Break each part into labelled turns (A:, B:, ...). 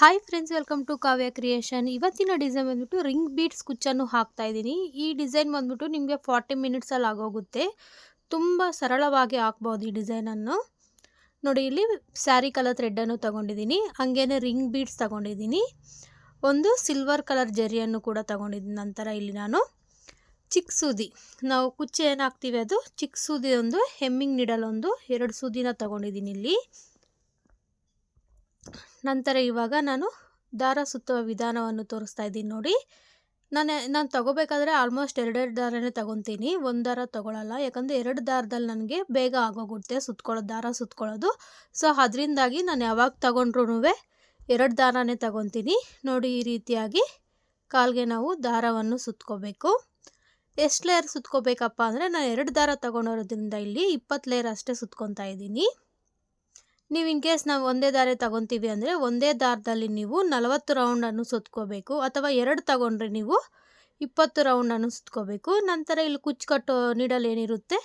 A: Hi friends welcome to Kavya creation ಇವತ್ತಿನ design ಬಂದ್ಬಿಟ್ಟು ring beats ಕುಚ್ಚನ್ನು ಹಾಕ್ತಾ ಇದ್ದೀನಿ. ಈ ಡಿಸೈನ್ ಬಂದ್ಬಿಟ್ಟು ನಿಮಗೆ ಫಾರ್ಟಿ ಮಿನಿಟ್ಸಲ್ಲಿ ಆಗೋಗುತ್ತೆ. ತುಂಬ ಸರಳವಾಗಿ ಹಾಕ್ಬೋದು ಈ ಡಿಸೈನನ್ನು ನೋಡಿ, ಇಲ್ಲಿ ಸ್ಯಾರಿ ಕಲರ್ ಥ್ರೆಡ್ಡನ್ನು ತೊಗೊಂಡಿದ್ದೀನಿ. ಹಂಗೇನೆ ರಿಂಗ್ ಬೀಟ್ಸ್ ತೊಗೊಂಡಿದ್ದೀನಿ. ಒಂದು ಸಿಲ್ವರ್ ಕಲರ್ ಜರಿಯನ್ನು ಕೂಡ ತೊಗೊಂಡಿದ್ದೀನಿ ನಂತರ ಇಲ್ಲಿ ನಾನು. ಚಿಕ್ಕ ಸೂದಿ. ನಾವು ಕುಚ್ಚು ಏನು ಹಾಕ್ತೀವಿ ಅದು? ಚಿಕ್ಕ ಸೂದಿ ಒಂದು ಹೆಮ್ಮಿಂಗ್ ನೀಡಲ್ ಒಂದು, ಎರಡು ಸೂದಿನ ತೊಗೊಂಡಿದ್ದೀನಿ ಇಲ್ಲಿ. ನಂತರ ಇವಾಗ ನಾನು ದಾರ ಸುತ್ತುವ ವಿಧಾನವನ್ನು ತೋರಿಸ್ತಾ ಇದ್ದೀನಿ ನೋಡಿ. ನಾನು ನಾನು ತಗೋಬೇಕಾದ್ರೆ ಆಲ್ಮೋಸ್ಟ್ ಎರಡೆರಡು ದಾರನೇ ತಗೊತೀನಿ. ಒಂದು ದಾರ ತೊಗೊಳಲ್ಲ. ಯಾಕಂದರೆ ಎರಡು ದಾರದಲ್ಲಿ ನನಗೆ ಬೇಗ ಆಗೋಗುತ್ತೆ ಸುತ್ಕೊಳ್ಳೋದು ದಾರ ಸುತ್ಕೊಳ್ಳೋದು. ಸೊ ಅದರಿಂದಾಗಿ ನಾನು ಯಾವಾಗ ತಗೊಂಡ್ರೂ ಎರಡು ದಾರನೇ ತಗೊತೀನಿ. ನೋಡಿ, ಈ ರೀತಿಯಾಗಿ ಕಾಲ್ಗೆ ನಾವು ದಾರವನ್ನು ಸುತ್ಕೋಬೇಕು. ಎಷ್ಟು ಲೇಯರ್ ಸುತ್ಕೋಬೇಕಪ್ಪ ಅಂದರೆ ನಾನು ಎರಡು ದಾರ ತೊಗೊಂಡಿರೋದ್ರಿಂದ ಇಲ್ಲಿ ಇಪ್ಪತ್ತು ಲೇಯರ್ ಅಷ್ಟೇ ಸುತ್ಕೊತಾ ಇದ್ದೀನಿ. ನೀವು ಇನ್ ಕೇಸ್ ನಾವು ಒಂದೇ ದಾರೆ ತಗೊತೀವಿ ಅಂದರೆ ಒಂದೇ ದಾರದಲ್ಲಿ ನೀವು ನಲವತ್ತು ರೌಂಡನ್ನು ಸುತ್ಕೋಬೇಕು ಅಥವಾ ಎರಡು ತಗೊಂಡ್ರೆ ನೀವು ಇಪ್ಪತ್ತು ರೌಂಡನ್ನು ಸುತ್ಕೋಬೇಕು. ನಂತರ ಇಲ್ಲಿ ಕುಚ್ಚು ಕಟ್ಟೋ ನೀಡಲ್ ಏನಿರುತ್ತೆ,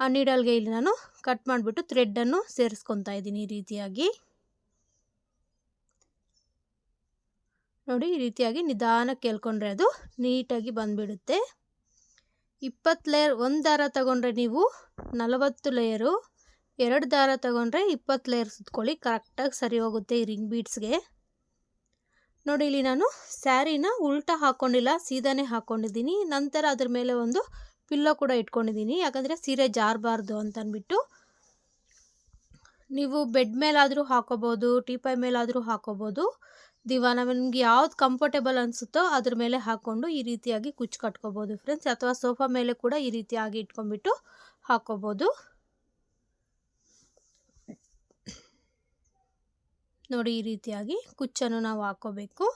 A: ಆ ನೀಡಲ್ಗೆ ಇಲ್ಲಿ ನಾನು ಕಟ್ ಮಾಡಿಬಿಟ್ಟು ಥ್ರೆಡ್ಡನ್ನು ಸೇರಿಸ್ಕೊತಾ ಇದ್ದೀನಿ ಈ ರೀತಿಯಾಗಿ. ನೋಡಿ, ಈ ರೀತಿಯಾಗಿ ನಿಧಾನಕ್ಕೆ ಕೇಳ್ಕೊಂಡ್ರೆ ಅದು ನೀಟಾಗಿ ಬಂದುಬಿಡುತ್ತೆ. ಇಪ್ಪತ್ತು ಲೇಯರ್ ಒಂದು ದಾರ ತಗೊಂಡ್ರೆ ನೀವು ನಲವತ್ತು ಲೇಯರು ಎರಡು ದಾರ ತಗೊಂಡ್ರೆ ಇಪ್ಪತ್ತು ಲೇಯರ್ ಸುತ್ಕೊಳ್ಳಿ. ಕರೆಕ್ಟಾಗಿ ಸರಿ ಹೋಗುತ್ತೆ ಈ ರಿಂಗ್ ಬೀಡ್ಸ್ಗೆ ನೋಡಿ, ಇಲ್ಲಿ ನಾನು ಸ್ಯಾರಿನ ಉಲ್ಟಾ ಹಾಕ್ಕೊಂಡಿಲ್ಲ ಸೀದಾನೇ ಹಾಕ್ಕೊಂಡಿದ್ದೀನಿ ನಂತರ ಅದ್ರ ಮೇಲೆ ಒಂದು ಪಿಲ್ಲೋ ಕೂಡ ಇಟ್ಕೊಂಡಿದ್ದೀನಿ. ಯಾಕಂದರೆ ಸೀರೆ ಜಾರಬಾರ್ದು ಅಂತನ್ಬಿಟ್ಟು. ನೀವು ಬೆಡ್ ಮೇಲಾದರೂ ಹಾಕೋಬೋದು ಟೀಪಾಯ್ ಮೇಲಾದರೂ ಹಾಕೋಬೋದು. ದಿವಾನ, ನಿಮ್ಗೆ ಯಾವ್ದು ಕಂಫರ್ಟೇಬಲ್ ಅನಿಸುತ್ತೋ ಅದ್ರ ಮೇಲೆ ಹಾಕ್ಕೊಂಡು ಈ ರೀತಿಯಾಗಿ ಕುಚ್ಚು ಕಟ್ಕೋಬೋದು ಫ್ರೆಂಡ್ಸ್ ಅಥವಾ ಸೋಫಾ ಮೇಲೆ ಕೂಡ ಈ ರೀತಿಯಾಗಿ ಇಟ್ಕೊಂಡ್ಬಿಟ್ಟು ಹಾಕೋಬೋದು. ನೋಡಿ ಈ ರೀತಿಯಾಗಿ ಕುಚ್ಚನ್ನು ನಾವು ಹಾಕೋಬೇಕು.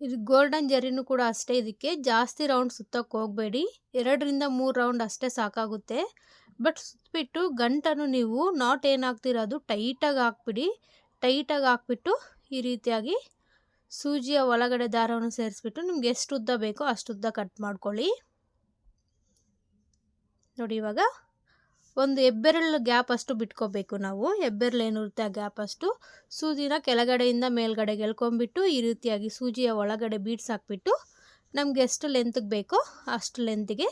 A: ಇದು ಗೋಲ್ಡನ್ ಜರಿನೂ ಕೂಡ ಅಷ್ಟೇ ಇದಕ್ಕೆ. ಜಾಸ್ತಿ ರೌಂಡ್ ಸುತ್ತಕ್ಕೆ ಹೋಗಬೇಡಿ. ಎರಡರಿಂದ ಮೂರು ರೌಂಡ್ ಅಷ್ಟೇ ಸಾಕಾಗುತ್ತೆ. ಬಟ್ ಸುತ್ತಬಿಟ್ಟು ಗಂಟನ್ನು ನೀವು ನಾಟ್ ಏನಾಗ್ತೀರ ಅದು ಟೈಟಾಗಿ ಹಾಕ್ಬಿಡಿ. ಟೈಟಾಗಿ ಹಾಕ್ಬಿಟ್ಟು ಈ ರೀತಿಯಾಗಿ ಸೂಜಿಯ ಒಳಗಡೆ ದಾರವನ್ನು ಸೇರಿಸ್ಬಿಟ್ಟು ನಿಮ್ಗೆ ಎಷ್ಟು ಉದ್ದ ಬೇಕೋ ಅಷ್ಟು ಉದ್ದ ಕಟ್ ಮಾಡ್ಕೊಳ್ಳಿ. ನೋಡಿ ಇವಾಗ ಒಂದು ಹೆಬ್ಬೆರಳು ಗ್ಯಾಪ್ ಅಷ್ಟು ಬಿಟ್ಕೋಬೇಕು ನಾವು. ಹೆಬ್ಬೆರಳು ಏನಿರುತ್ತೆ ಆ ಗ್ಯಾಪ್ ಅಷ್ಟು ಸೂಜಿನ ಕೆಳಗಡೆಯಿಂದ ಮೇಲ್ಗಡೆಗೆ ಎಳ್ಕೊಂಬಿಟ್ಟು ಈ ರೀತಿಯಾಗಿ ಸೂಜಿಯ ಒಳಗಡೆ ಬೀಡ್ಸ್ ಹಾಕ್ಬಿಟ್ಟು ನಮ್ಗೆ ಎಷ್ಟು ಲೆಂತ್ಗೆ ಬೇಕೋ ಅಷ್ಟು ಲೆಂತ್ಗೆ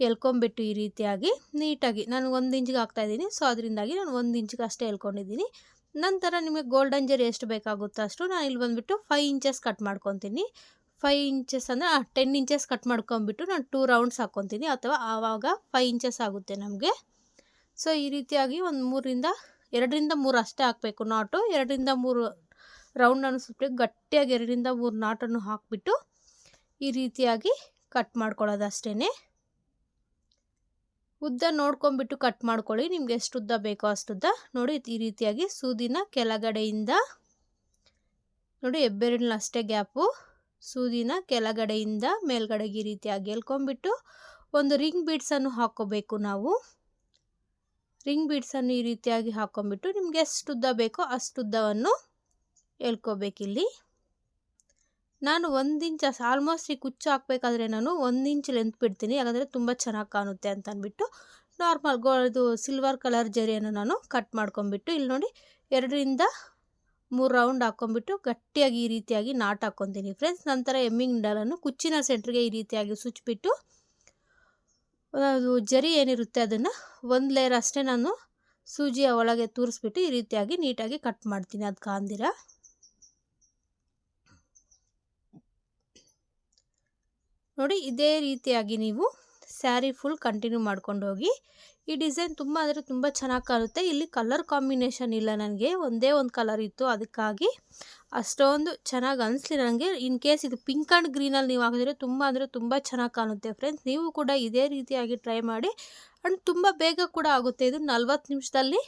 A: ಎಳ್ಕೊಂಬಿಟ್ಟು ಈ ರೀತಿಯಾಗಿ ನೀಟಾಗಿ ನಾನು ಒಂದು ಇಂಚಿಗೆ ಹಾಕ್ತಾಯಿದ್ದೀನಿ ಸೊ ಅದರಿಂದಾಗಿ ನಾನು ಒಂದು ಇಂಚಿಗೆ ಅಷ್ಟೇ ಎಳ್ಕೊಂಡಿದ್ದೀನಿ. ನಂತರ ನಿಮಗೆ ಗೋಲ್ಡನ್ ಜರಿ ಎಷ್ಟು ಬೇಕಾಗುತ್ತೋ ಅಷ್ಟು ನಾನು ಇಲ್ಲಿ ಬಂದುಬಿಟ್ಟು ಫೈವ್ ಇಂಚಸ್ ಕಟ್ ಮಾಡ್ಕೊತೀನಿ. ಫೈವ್ ಇಂಚಸ್ ಅಂದರೆ ಟೆನ್ ಇಂಚಸ್ ಕಟ್ ಮಾಡ್ಕೊಂಬಿಟ್ಟು ನಾನು ಟೂ ರೌಂಡ್ಸ್ ಹಾಕ್ಕೊತೀನಿ ಅಥವಾ ಆವಾಗ ಫೈವ್ ಇಂಚಸ್ ಆಗುತ್ತೆ ನಮಗೆ. ಸೊ ಈ ರೀತಿಯಾಗಿ ಒಂದು ಮೂರಿಂದ, ಎರಡರಿಂದ ಮೂರು ಅಷ್ಟೇ ಹಾಕಬೇಕು ನಾಟು ಎರಡರಿಂದ ಮೂರು ರೌಂಡನ್ನು ಸುಟ್ಟು ಗಟ್ಟಿಯಾಗಿ ಎರಡರಿಂದ ಮೂರು ನಾಟನ್ನು ಹಾಕಿಬಿಟ್ಟು ಈ ರೀತಿಯಾಗಿ ಕಟ್ ಮಾಡ್ಕೊಳ್ಳೋದು ಅಷ್ಟೇ ಉದ್ದ ನೋಡ್ಕೊಂಬಿಟ್ಟು ಕಟ್ ಮಾಡ್ಕೊಳ್ಳಿ. ನಿಮ್ಗೆ ಎಷ್ಟು ಉದ್ದ ಬೇಕೋ ಅಷ್ಟುದ್ದ ನೋಡಿ, ಈ ರೀತಿಯಾಗಿ ಸೂದಿನ ಕೆಳಗಡೆಯಿಂದ, ನೋಡಿ ಹೆಬ್ಬೆರಳಿನ ಅಷ್ಟೇ ಗ್ಯಾಪು ಸೂದಿನ ಕೆಳಗಡೆಯಿಂದ ಮೇಲ್ಗಡೆಗೆ ಈ ರೀತಿಯಾಗಿ ಎಳ್ಕೊಂಬಿಟ್ಟು ಒಂದು ರಿಂಗ್ ಬೀಡ್ಸನ್ನು ಹಾಕ್ಕೋಬೇಕು ನಾವು. ರಿಂಗ್ ಬೀಡ್ಸನ್ನು ಈ ರೀತಿಯಾಗಿ ಹಾಕ್ಕೊಂಬಿಟ್ಟು ನಿಮ್ಗೆ ಎಷ್ಟು ಉದ್ದ ಬೇಕೋ ಅಷ್ಟು ಉದ್ದವನ್ನು ಎಳ್ಕೋಬೇಕಿಲ್ಲಿ ನಾನು ಒಂದು ಇಂಚ್ ಆಲ್ಮೋಸ್ಟ್ ಈ ಕುಚ್ಚು ಹಾಕಬೇಕಾದ್ರೆ ನಾನು ಒಂದು ಇಂಚ್ ಲೆಂತ್ ಬಿಡ್ತೀನಿ, ಯಾಕಂದರೆ ತುಂಬ ಚೆನ್ನಾಗಿ ಕಾಣುತ್ತೆ ಅಂತ ಅಂದ್ಬಿಟ್ಟು ನಾರ್ಮಲ್ ಗೋ ಇದು ಸಿಲ್ವರ್ ಕಲರ್ ಜರಿಯನ್ನು ನಾನು ಕಟ್ ಮಾಡ್ಕೊಂಬಿಟ್ಟು ಇಲ್ಲಿ ನೋಡಿ ಎರಡರಿಂದ ಮೂರು ರೌಂಡ್ ಹಾಕ್ಕೊಂಬಿಟ್ಟು ಗಟ್ಟಿಯಾಗಿ ಈ ರೀತಿಯಾಗಿ ನಾಟ್ ಹಾಕ್ಕೊತೀನಿ ಫ್ರೆಂಡ್ಸ್ ನಂತರ ಎಮ್ಮಿಂಗ್ ಡಾಲನ್ನು ಕುಚ್ಚಿನ ಸೆಂಟ್ರಿಗೆ ಈ ರೀತಿಯಾಗಿ ಸುಚ್ಚಿಬಿಟ್ಟು ಅದು ಜರಿ ಏನಿರುತ್ತೆ ಅದನ್ನು ಒಂದು ಲೇಯರ್ ಅಷ್ಟೇ ನಾನು ಸೂಜಿಯ ಒಳಗೆ ತೂರಿಸ್ಬಿಟ್ಟು ಈ ರೀತಿಯಾಗಿ ನೀಟಾಗಿ ಕಟ್ ಮಾಡ್ತೀನಿ ಅದು ಕಾಂದಿರ. ನೋಡಿ, ಇದೇ ರೀತಿಯಾಗಿ ನೀವು ಸ್ಯಾರಿ ಫುಲ್ ಕಂಟಿನ್ಯೂ ಮಾಡ್ಕೊಂಡು ಹೋಗಿ, ಈ ಡಿಸೈನ್ ತುಂಬ ಅಂದರೆ ತುಂಬ ಚೆನ್ನಾಗಿ ಕಾಣುತ್ತೆ. ಇಲ್ಲಿ ಕಲರ್ ಕಾಂಬಿನೇಷನ್ ಇಲ್ಲ ನನಗೆ, ಒಂದೇ ಒಂದು ಕಲರ್ ಇತ್ತು, ಅದಕ್ಕಾಗಿ ಅಷ್ಟೊಂದು ಚೆನ್ನಾಗಿ ಅನಿಸ್ಲಿ ನನಗೆ. ಇನ್ ಕೇಸ್ ಇದು ಪಿಂಕ್ ಆ್ಯಂಡ್ ಗ್ರೀನಲ್ಲಿ ನೀವು ಹಾಕಿದ್ರೆ ತುಂಬ ಅಂದರೆ ತುಂಬ ಚೆನ್ನಾಗಿ ಕಾಣುತ್ತೆ ಫ್ರೆಂಡ್ಸ್. ನೀವು ಕೂಡ ಇದೇ ರೀತಿಯಾಗಿ ಟ್ರೈ ಮಾಡಿ ಆ್ಯಂಡ್ ತುಂಬ ಬೇಗ ಕೂಡ ಆಗುತ್ತೆ. ಇದು ನಲ್ವತ್ತು ನಿಮಿಷದಲ್ಲಿ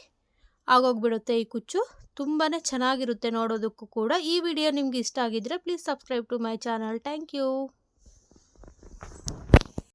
A: ಆಗೋಗ್ಬಿಡುತ್ತೆ ಈ ಕುಚ್ಚು. ತುಂಬಾ ಚೆನ್ನಾಗಿರುತ್ತೆ ನೋಡೋದಕ್ಕೂ ಕೂಡ. ಈ ವಿಡಿಯೋ ನಿಮ್ಗೆ ಇಷ್ಟ ಆಗಿದ್ದರೆ please subscribe to my channel. Thank you.